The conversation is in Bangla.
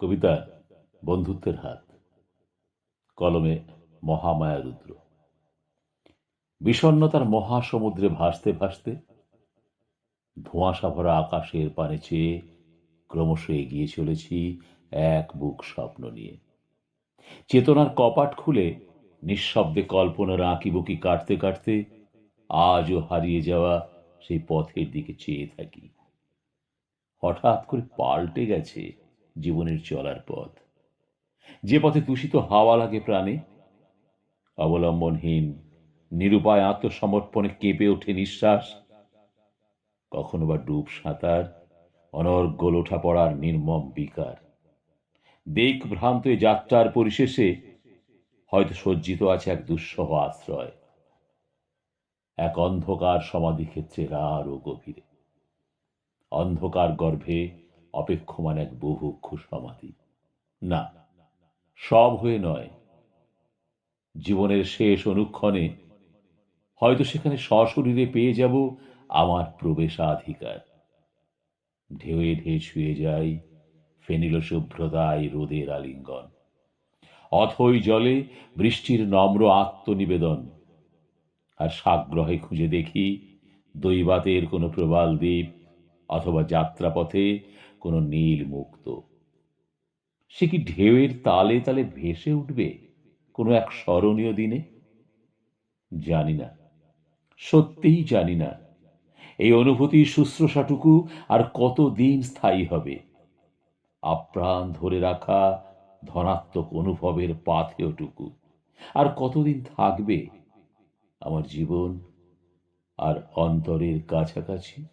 কবিতা বন্ধুত্বের হাত। কলমে মহামায়া রুদ্র। বিষণ্নতার মহাসমুদ্রে ভাসতে ভাসতে ধোঁয়াশা ভরা আকাশের পানে চেয়ে ক্রমশ এগিয়ে চলেছি এক বুক স্বপ্ন নিয়ে। চেতনার কপাট খুলে নিঃশব্দে কল্পনার আঁকিবুকি কাটতে কাটতে আজও হারিয়ে যাওয়া সেই পথের দিকে চেয়ে থাকি। হঠাৎ করে পাল্টে গেছে জীবনের চলার পথ। যে পথে দূষিত হাওয়া লাগে প্রাণে, অবলম্বনহীন, নিরুপায় আত্মসমর্পণে কেঁপে ওঠে নিঃশ্বাস, কখনো বা ডুব সাঁতার অনর্গল ওঠা পড়ার নির্মম বিকার। দেখ ভ্রান্ত যাত্রার পরিশেষে হয়তো সজ্জিত আছে এক দুঃসহ আশ্রয়, এক অন্ধকার সমাধিক্ষেত্রের আরও গভীরে। অন্ধকার গর্ভে অপেক্ষমান এক বুভুক্ষ সমাধি। না, সব হয়ে নয়। জীবনের শেষ অনুক্ষণে হয়তো সেখানে সশরীরে পেয়ে যাব আমার প্রবেশাধিকার। ঢেউয়ে ঢেউ ছুঁয়ে যাই ফেনিল শুভ্রতায় রোদের আলিঙ্গন। অথই জলে বৃষ্টির নম্র আত্মনিবেদন। আর সাগ্রহে খুঁজে দেখি দৈবাতের কোনো প্রবাল দ্বীপ অথবা যাত্রাপথে কোনো নীল মুক্ত। সে কি ঢেউয়ের তালে তালে ভেসে উঠবে কোনো এক স্মরণীয় দিনে? জানি না। সত্যিই জানি না। এই অনুভূতি শুশ্রূষাটুকু আর কত দিন স্থায়ী হবে? আপ্রাণ ধরে রাখা ধনাত্মক অনুভবের পাথেয়টুকু। আর কতদিন থাকবে আমার জীবন আর অন্তরের কাছাকাছি?